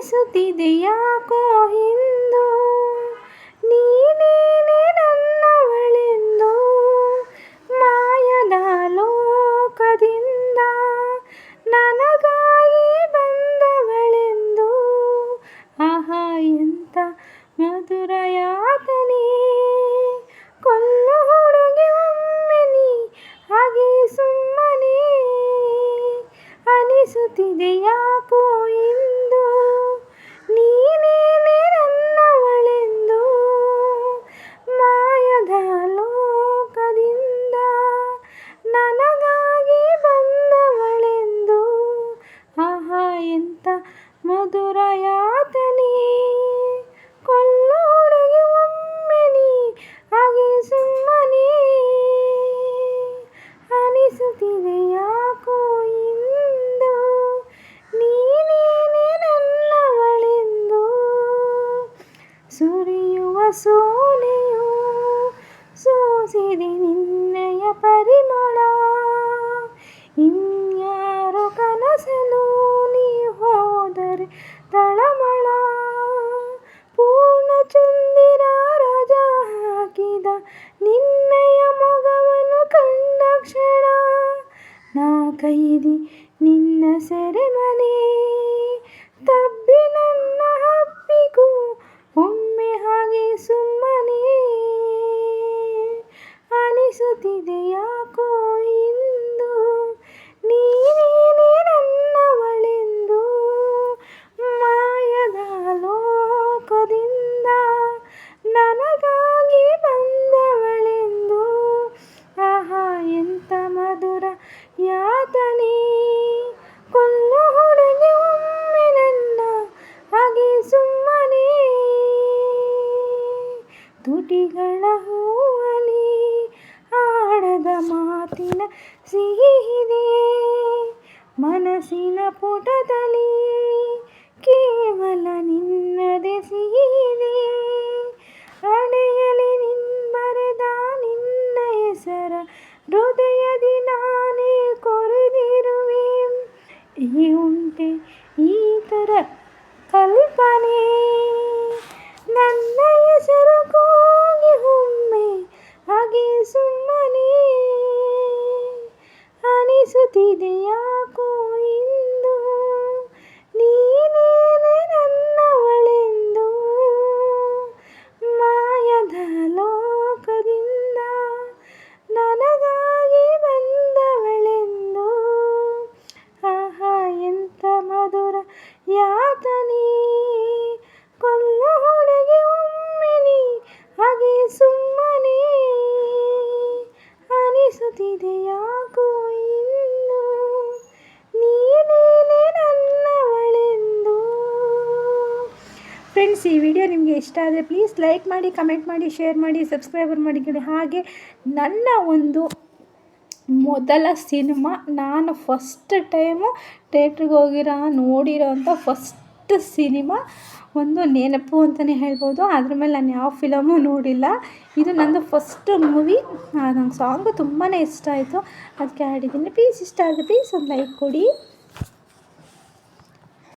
ಅನಿಸುತ್ತಿದೆ ಯಾಕೋ ಹಿಂದು ನೀನೇನೆ ನನ್ನವಳೆಂದು? ಮಾಯದ ಲೋಕದಿಂದ ನನಗಾಗಿ ಬಂದವಳೆಂದು? ಆಹಾ ಎಂತ ಮಧುರ ಯಾತನೆ ಕೊಲ್ಲು ಹುಡುಗಿ ಒಮ್ಮೆ ಹಾಗೆ ಸುಮ್ಮನೆ ಅನಿಸುತ್ತಿದೆ ಯಾಕೋ ಇಂದು ಮಧುರ ಕೊಲ್ಲೋಡಗೆ ಕೊಲ್ಲು ಒಮ್ಮೆ ನೀ ಹಾಗೆ ಸುಮ್ಮನೆ. ಅನಿಸುತ್ತಿದೆ ಯಾಕೋ ಇಂದು? ನೀನೇನೆ ನನ್ನವಳೆಂದು ಸುರಿಯುವ ಸೋನೆಯು ಕೈದಿ ನಿನ್ನ ಸೆರೆಮನೆ. ತಬ್ಬಿ ನನ್ನ ಹಬ್ಬಿಗೂ ಒಮ್ಮೆ ಹಾಗೆ ಸುಮ್ಮನೆ. ಅನಿಸುತ್ತಿದೆ ಯಾಕೋ ಇಂದು? ನೀನೇನೇ ನನ್ನವಳೆಂದು ಮಾಯದ ಲೋಕದಿಂದ ನನಗಾಗಿ ಬಂದವಳೆಂದು? ಆಹಾ, ಎಂಥ ಮಧುರ ಮಾತಿನ ಸಿಹಿದೆ ಮನಸ್ಸಿನ ಪುಟದಲ್ಲಿ ಕೇವಲ ನಿನ್ನದೇ ಸಿಹಿದೆ ಹಣೆಯಲಿ ನಿನ್ಬರೆದ ನಿನ್ನ ಹೆಸರ, ಹೃದಯದಿ ನಾನೇ ಕೊರೆದಿರುವೆ. ಈ ಉಂಟೆ ಈ ಥರ ಯಾಕೋ ಇಂದು? ನೀನೇನೆ ನನ್ನವಳೆಂದು. ಮಾಯದ ಲೋಕದಿಂದ ನನಗಾಗಿ ಬಂದವಳೆಂದು. ಆಹಾ, ಎಂಥ ಮಧುರ ಯಾತನಿ. ಕೊಲ್ಲ ಹುಡುಗಿ ಒಮ್ಮೆನಿ ಹಾಗೆ ಸುಮ್ಮನೆ ಅನಿಸುತ್ತಿದೆ ಯಾಕೋ ಇಂದು ನೀನೇನೆ ನನ್ನವಳೆಂದು ಫ್ರೆಂಡ್ಸ್ ಈ ವಿಡಿಯೋ ನಿಮಗೆ ಇಷ್ಟ ಆದರೆ ಪ್ಲೀಸ್ ಲೈಕ್ ಮಾಡಿ ಕಮೆಂಟ್ ಮಾಡಿ ಶೇರ್ ಮಾಡಿ ಸಬ್ಸ್ಕ್ರೈಬರ್ ಮಾಡಿ ಹಾಗೆ ನನ್ನ ಒಂದು ಮೊದಲ ಸಿನಿಮಾ ನಾನು ಫಸ್ಟ್ ಟೈಮು ಥಿಯೇಟ್ರಿಗೆ ಹೋಗಿರೋ, ನೋಡಿರೋ ಅಂಥ ಫಸ್ಟ್ ಸಿನಿಮಾ ಒಂದು ನೆನಪು ಅಂತಲೇ ಹೇಳ್ಬೋದು. ಅದ್ರ ಮೇಲೆ ನಾನು ಯಾವ ಫಿಲಮು ನೋಡಿಲ್ಲ. ಇದು ನಂದು ಫಸ್ಟ್ ಮೂವಿ ನಂಗೆ ಸಾಂಗು ತುಂಬಾ ಇಷ್ಟ ಆಯಿತು. ಅದಕ್ಕೆ ಹಾಡಿದ್ದೀನಿ. ಪ್ಲೀಸ್ ಇಷ್ಟ ಆದರೆ ಪ್ಲೀಸ್ ಒಂದು ಲೈಕ್ ಕೊಡಿ.